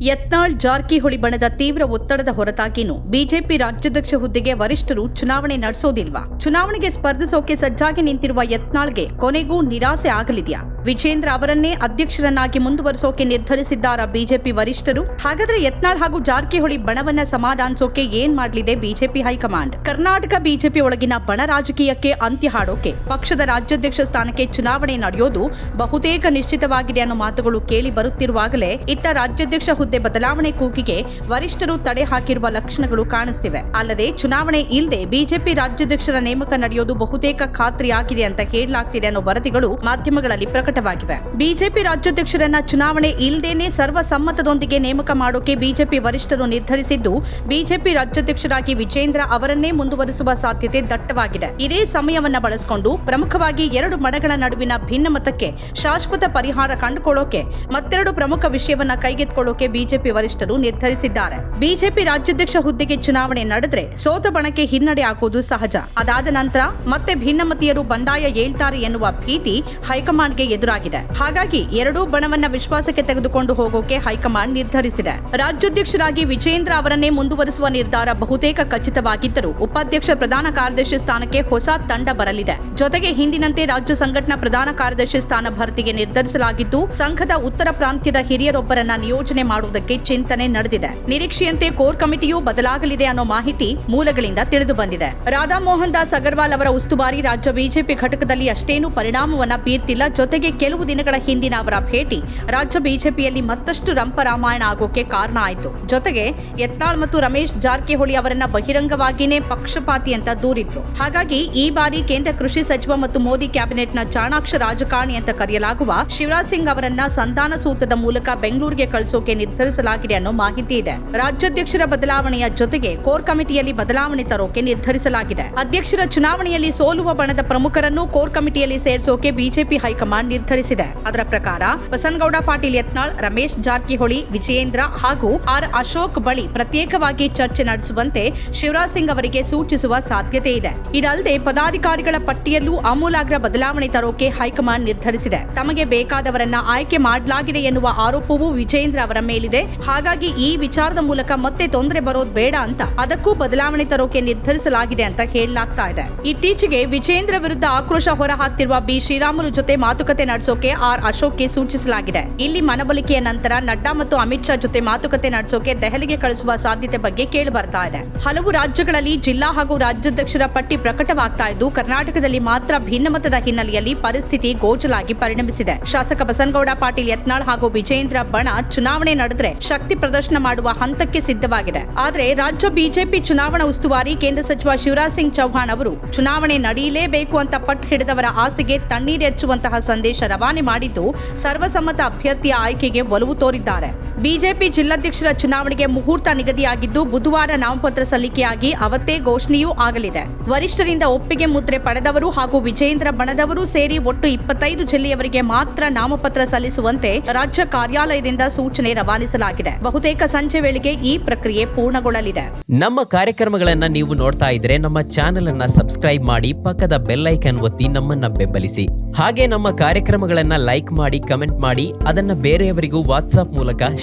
ಯತ್ನಾಳ್ ಜಾರಕಿಹೊಳಿ ಬಣದ ತೀವ್ರ ಒತ್ತಡದ ಹೊರತಾಗಿಯೂ ಬಿಜೆಪಿ ರಾಜ್ಯಾಧ್ಯಕ್ಷ ಹುದ್ದೆಗೆ ವರಿಷ್ಠರು ಚುನಾವಣೆ ನಡೆಸೋದಿಲ್ವಾ? ಚುನಾವಣೆಗೆ ಸ್ಪರ್ಧಿಸೋಕೆ ಸಜ್ಜಾಗಿ ನಿಂತಿರುವ ಯತ್ನಾಳ್ಗೆ ಕೊನೆಗೂ ನಿರಾಸೆ ಆಗಲಿದೆಯಾ? ವಿಜೇಂದ್ರ ಅವರನ್ನೇ ಅಧ್ಯಕ್ಷರನ್ನಾಗಿ ಮುಂದುವರಿಸೋಕೆ ನಿರ್ಧರಿಸಿದ್ದಾರ ಬಿಜೆಪಿ ವರಿಷ್ಠರು? ಹಾಗಾದ್ರೆ ಯತ್ನಾಳ್ ಹಾಗೂ ಜಾರಕಿಹೊಳಿ ಬಣವನ್ನ ಸಮಾಧಾನಿಸೋಕೆ ಏನ್ ಮಾಡಲಿದೆ ಬಿಜೆಪಿ ಹೈಕಮಾಂಡ್? ಕರ್ನಾಟಕ ಬಿಜೆಪಿ ಒಳಗಿನ ಬಣ ರಾಜಕೀಯಕ್ಕೆ ಅಂತ್ಯ ಹಾಡೋಕೆ, ಪಕ್ಷದ ರಾಜ್ಯಾಧ್ಯಕ್ಷ ಸ್ಥಾನಕ್ಕೆ ಚುನಾವಣೆ ನಡೆಯೋದು ಬಹುತೇಕ ನಿಶ್ಚಿತವಾಗಿದೆ ಅನ್ನೋ ಮಾತುಗಳು ಕೇಳಿ ಬರುತ್ತಿರುವಾಗಲೇ ಇತ್ತ ರಾಜ್ಯಾಧ್ಯಕ್ಷ ಹುದ್ದೆ ಬದಲಾವಣೆ ಕೂಗಿಗೆ ವರಿಷ್ಠರು ತಡೆ ಹಾಕಿರುವ ಲಕ್ಷಣಗಳು ಕಾಣಿಸ್ತಿವೆ. ಅಲ್ಲದೆ ಚುನಾವಣೆ ಇಲ್ಲದೆ ಬಿಜೆಪಿ ರಾಜ್ಯಾಧ್ಯಕ್ಷರ ನೇಮಕ ನಡೆಯೋದು ಬಹುತೇಕ ಖಾತ್ರಿಯಾಗಿದೆ ಅಂತ ಹೇಳಲಾಗ್ತಿದೆ ಅನ್ನೋ ವರದಿಗಳು ಮಾಧ್ಯಮಗಳಲ್ಲಿ ಪ್ರಕಟವಾಗಿವೆ. ಬಿಜೆಪಿ ರಾಜ್ಯಾಧ್ಯಕ್ಷರನ್ನ ಚುನಾವಣೆ ಇಲ್ಲದೇನೆ ಸರ್ವಸಮ್ಮತದೊಂದಿಗೆ ನೇಮಕ ಮಾಡೋಕೆ ಬಿಜೆಪಿ ವರಿಷ್ಠರು ನಿರ್ಧರಿಸಿದ್ದು, ಬಿಜೆಪಿ ರಾಜ್ಯಾಧ್ಯಕ್ಷರಾಗಿ ವಿಜೇಂದ್ರ ಅವರನ್ನೇ ಮುಂದುವರಿಸುವ ಸಾಧ್ಯತೆ ದಟ್ಟವಾಗಿದೆ. ಇದೇ ಸಮಯವನ್ನ ಬಳಸಿಕೊಂಡು ಪ್ರಮುಖವಾಗಿ ಎರಡು ಮಡಗಳ ನಡುವಿನ ಭಿನ್ನಮತಕ್ಕೆ ಶಾಶ್ವತ ಪರಿಹಾರ ಕಂಡುಕೊಳ್ಳೋಕೆ, ಮತ್ತೆರಡು ಪ್ರಮುಖ ವಿಷಯವನ್ನ ಕೈಗೆತ್ತಿಕೊಳ್ಳೋಕೆ ಬಿಜೆಪಿ ವರಿಷ್ಠರು ನಿರ್ಧರಿಸಿದ್ದಾರೆ. ಬಿಜೆಪಿ ರಾಜ್ಯಾಧ್ಯಕ್ಷ ಹುದ್ದೆಗೆ ಚುನಾವಣೆ ನಡೆದ್ರೆ ಸೋತ ಬಣಕ್ಕೆ ಹಿನ್ನಡೆ ಆಗುವುದು ಸಹಜ. ಅದಾದ ನಂತರ ಮತ್ತೆ ಭಿನ್ನಮತೀಯರು ಬಂಡಾಯ ಏಳ್ತಾರೆ ಎನ್ನುವ ಭೀತಿ ಹೈಕಮಾಂಡ್ಗೆ ಎದುರಾಗಿದೆ ಹಾಗಾಗಿ ಎರಡೂ ಬಣವನ್ನ ವಿಶ್ವಾಸಕ್ಕೆ ತೆಗೆದುಕೊಂಡು ಹೋಗೋಕೆ ಹೈಕಮಾಂಡ್ ನಿರ್ಧರಿಸಿದೆ. ರಾಜ್ಯಾಧ್ಯಕ್ಷರಾಗಿ ವಿಜೇಂದ್ರ ಅವರನ್ನೇ ಮುಂದುವರಿಸುವ ನಿರ್ಧಾರ ಬಹುತೇಕ ಖಚಿತವಾಗಿದ್ದರೂ ಉಪಾಧ್ಯಕ್ಷ ಪ್ರಧಾನ ಕಾರ್ಯದರ್ಶಿ ಸ್ಥಾನಕ್ಕೆ ಹೊಸ ತಂಡ ಬರಲಿದೆ. ಜೊತೆಗೆ ಹಿಂದಿನಂತೆ ರಾಜ್ಯ ಸಂಘಟನಾ ಪ್ರಧಾನ ಕಾರ್ಯದರ್ಶಿ ಸ್ಥಾನ ಭರ್ತಿಗೆ ನಿರ್ಧರಿಸಲಾಗಿದ್ದು, ಸಂಘದ ಉತ್ತರ ಪ್ರಾಂತ್ಯದ ಹಿರಿಯರೊಬ್ಬರನ್ನ ನಿಯೋಜನೆ ಮಾಡುವುದಕ್ಕೆ ಚಿಂತನೆ ನಡೆದಿದೆ. ನಿರೀಕ್ಷೆಯಂತೆ ಕೋರ್ ಕಮಿಟಿಯೂ ಬದಲಾಗಲಿದೆ ಅನ್ನೋ ಮಾಹಿತಿ ಮೂಲಗಳಿಂದ ತಿಳಿದು ಬಂದಿದೆ ರಾಧಾ ಮೋಹನ್ ದಾಸ್ ಅಗರ್ವಾಲ್ ಅವರ ಉಸ್ತುವಾರಿ ರಾಜ್ಯ ಬಿಜೆಪಿ ಘಟಕದಲ್ಲಿ ಅಷ್ಟೇನೂ ಪರಿಣಾಮವನ್ನ ಬೀರ್ತಿಲ್ಲ. ಜೊತೆಗೆ ಕೆಲವು ದಿನಗಳ ಹಿಂದಿನ ಅವರ ಭೇಟಿ. ರಾಜ್ಯ ಬಿಜೆಪಿಯಲ್ಲಿ ಮತ್ತಷ್ಟು ರಂಪರಾಮಾಯಣ ಆಗೋಕೆ ಕಾರಣ ಆಯಿತು. ಜೊತೆಗೆ ಯತ್ನಾಳ್ ಮತ್ತು ರಮೇಶ್ ಜಾರಕಿಹೊಳಿ ಅವರನ್ನ ಬಹಿರಂಗವಾಗಿಯೇ ಪಕ್ಷಪಾತಿ ಅಂತ ದೂರಿದ್ರು. ಹಾಗಾಗಿ ಈ ಬಾರಿ ಕೇಂದ್ರ ಕೃಷಿ ಸಚಿವ ಮತ್ತು ಮೋದಿ ಕ್ಯಾಬಿನೆಟ್ನ ಚಾಣಾಕ್ಷ ರಾಜಕಾರಣಿ ಅಂತ ಕರೆಯಲಾಗುವ ಶಿವರಾಜ್ ಸಿಂಗ್ ಅವರನ್ನ ಸಂಧಾನ ಸೂತ್ರದ ಮೂಲಕ ಬೆಂಗಳೂರಿಗೆ ಕಳಿಸೋಕೆ ನಿರ್ಧರಿಸಲಾಗಿದೆ ಅನ್ನೋ ಮಾಹಿತಿ ಇದೆ. ರಾಜ್ಯಾಧ್ಯಕ್ಷರ ಬದಲಾವಣೆಯ ಜೊತೆಗೆ ಕೋರ್ ಕಮಿಟಿಯಲ್ಲಿ ಬದಲಾವಣೆ ತರೋಕೆ ನಿರ್ಧರಿಸಲಾಗಿದೆ. ಅಧ್ಯಕ್ಷರ ಚುನಾವಣೆಯಲ್ಲಿ ಸೋಲುವ ಬಣದ ಪ್ರಮುಖರನ್ನು ಕೋರ್ ಕಮಿಟಿಯಲ್ಲಿ ಸೇರಿಸೋಕೆ ಬಿಜೆಪಿ ಹೈಕಮಾಂಡ್ ನಿರ್ಧರಿಸಿದೆ. ಅದರ ಪ್ರಕಾರ ಬಸನಗೌಡ ಪಾಟೀಲ್ ಯತ್ನಾಳ್, ರಮೇಶ್ ಜಾರಕಿಹೊಳಿ, ವಿಜಯೇಂದ್ರ ಹಾಗೂ ಆರ್ ಅಶೋಕ್ ಬಳಿ ಪ್ರತ್ಯೇಕವಾಗಿ ಚರ್ಚೆ ನಡೆಸುವಂತೆ ಶಿವರಾಜ್ ಸಿಂಗ್ ಅವರಿಗೆ ಸೂಚಿಸುವ ಸಾಧ್ಯತೆ ಇದೆ. ಇದಲ್ಲದೆ ಪದಾಧಿಕಾರಿಗಳ ಪಟ್ಟಿಯಲ್ಲೂ ಆಮೂಲಾಗ್ರ ಬದಲಾವಣೆ ತರೋಕೆ ಹೈಕಮಾಂಡ್ ನಿರ್ಧರಿಸಿದೆ. ತಮಗೆ ಬೇಕಾದವರನ್ನ ಆಯ್ಕೆ ಮಾಡಲಾಗಿದೆ ಎನ್ನುವ ಆರೋಪವೂ ವಿಜೇಂದ್ರ ಅವರ ಮೇಲಿದೆ. ಹಾಗಾಗಿ ಈ ವಿಚಾರದ ಮೂಲಕ ಮತ್ತೆ ತೊಂದರೆ ಬರೋದು ಬೇಡ ಅಂತ ಅದಕ್ಕೂ ಬದಲಾವಣೆ ತರೋಕೆ ನಿರ್ಧರಿಸಲಾಗಿದೆ ಅಂತ ಹೇಳಲಾಗ್ತಾ ಇದೆ. ಇತ್ತೀಚೆಗೆ ವಿಜೇಂದ್ರ ವಿರುದ್ಧ ಆಕ್ರೋಶ ಹೊರ ಹಾಕ್ತಿರುವ ಬಿ. ಶ್ರೀರಾಮುಲು ಜೊತೆ ಮಾತುಕತೆ ನಡೆಸೋಕೆ ಆರ್ ಅಶೋಕ್ಗೆ ಸೂಚಿಸಲಾಗಿದೆ. ಇಲ್ಲಿ ಮನವೊಲಿಕೆಯ ನಂತರ ನಡ್ಡಾ ಮತ್ತು ಅಮಿತ್ ಶಾ ಜೊತೆ ಮಾತುಕತೆ ನಡೆಸೋಕೆ ದೆಹಲಿಗೆ ಕಳಿಸುವ ಸಾಧ್ಯತೆ ಬಗ್ಗೆ ಕೇಳಿ ಬರ್ತಾ ಇದೆ. ಹಲವು ರಾಜ್ಯಗಳಲ್ಲಿ ಜಿಲ್ಲಾ ಹಾಗೂ ರಾಜ್ಯಾಧ್ಯಕ್ಷರ ಪಟ್ಟಿ ಪ್ರಕಟವಾಗ್ತಾ ಇದ್ದು, ಕರ್ನಾಟಕದಲ್ಲಿ ಮಾತ್ರ ಭಿನ್ನಮತದ ಹಿನ್ನೆಲೆಯಲ್ಲಿ ಪರಿಸ್ಥಿತಿ ಗೋಜಲಾಗಿ ಪರಿಣಮಿಸಿದೆ. ಶಾಸಕ ಬಸನಗೌಡ, ಪಾಟೀಲ್ ಯತ್ನಾಳ್ ಹಾಗೂ ವಿಜೇಂದ್ರ ಬಣ ಚುನಾವಣೆ ನಡೆದ್ರೆ ಶಕ್ತಿ ಪ್ರದರ್ಶನ ಮಾಡುವ ಹಂತಕ್ಕೆ ಸಿದ್ಧವಾಗಿದೆ. ಆದರೆ ರಾಜ್ಯ ಬಿಜೆಪಿ ಚುನಾವಣಾ ಉಸ್ತುವಾರಿ ಕೇಂದ್ರ ಸಚಿವ ಶಿವರಾಜ್ ಸಿಂಗ್ ಚೌಹಾಣ್ ಅವರು, ಚುನಾವಣೆ ನಡೆಯಲೇಬೇಕು ಅಂತ ಪಟ್ಟು ಹಿಡಿದವರ ಆಸೆಗೆ ತಣ್ಣೀರೆಚ್ಚುವಂತಹ ಸಂದೇಶ ರವಾನೆ ಮಾಡಿದ್ದು ಸರ್ವಸಮ್ಮತ ಅಭ್ಯರ್ಥಿಯ ಆಯ್ಕೆಗೆ ಒಲವು ತೋರಿದ್ದಾರೆ. ಬಿಜೆಪಿ ಜಿಲ್ಲಾಧ್ಯಕ್ಷರ ಚುನಾವಣೆಗೆ ಮುಹೂರ್ತ ನಿಗದಿಯಾಗಿದ್ದು, ಬುಧವಾರ ನಾಮಪತ್ರ ಸಲ್ಲಿಕೆಯಾಗಿ ಅವತ್ತೇ ಘೋಷಣೆಯೂ ಆಗಲಿದೆ. ವರಿಷ್ಠರಿಂದ ಒಪ್ಪಿಗೆ ಮುದ್ರೆ ಪಡೆದವರು ಹಾಗೂ ವಿಜೇಂದ್ರ ಬಣದವರು ಸೇರಿ ಒಟ್ಟು ಇಪ್ಪತ್ತೈದು ಜಿಲ್ಲೆಯವರಿಗೆ ಮಾತ್ರ ನಾಮಪತ್ರ ಸಲ್ಲಿಸುವಂತೆ ರಾಜ್ಯ ಕಾರ್ಯಾಲಯದಿಂದ ಸೂಚನೆ ರವಾನಿಸಲಾಗಿದೆ. ಬಹುತೇಕ ಸಂಜೆ ವೇಳೆಗೆ ಈ ಪ್ರಕ್ರಿಯೆ ಪೂರ್ಣಗೊಳ್ಳಲಿದೆ. ನಮ್ಮ ಕಾರ್ಯಕ್ರಮಗಳನ್ನ ನೀವು ನೋಡ್ತಾ ಇದ್ರೆ ನಮ್ಮ ಚಾನೆಲ್ ಅನ್ನ ಸಬ್ಸ್ಕ್ರೈಬ್ ಮಾಡಿ ಪಕ್ಕದ ಬೆಲ್ಲೈಕನ್ ಒತ್ತಿ ನಮ್ಮನ್ನ ಬೆಂಬಲಿಸಿ. ಹಾಗೆ ನಮ್ಮ ಕಾರ್ಯಕ್ರಮಗಳನ್ನ ಲೈಕ್ ಮಾಡಿ, ಕಮೆಂಟ್ ಮಾಡಿ, ಅದನ್ನ ಬೇರೆಯವರಿಗೂ ವಾಟ್ಸ್ಆಪ್ ಮೂಲಕ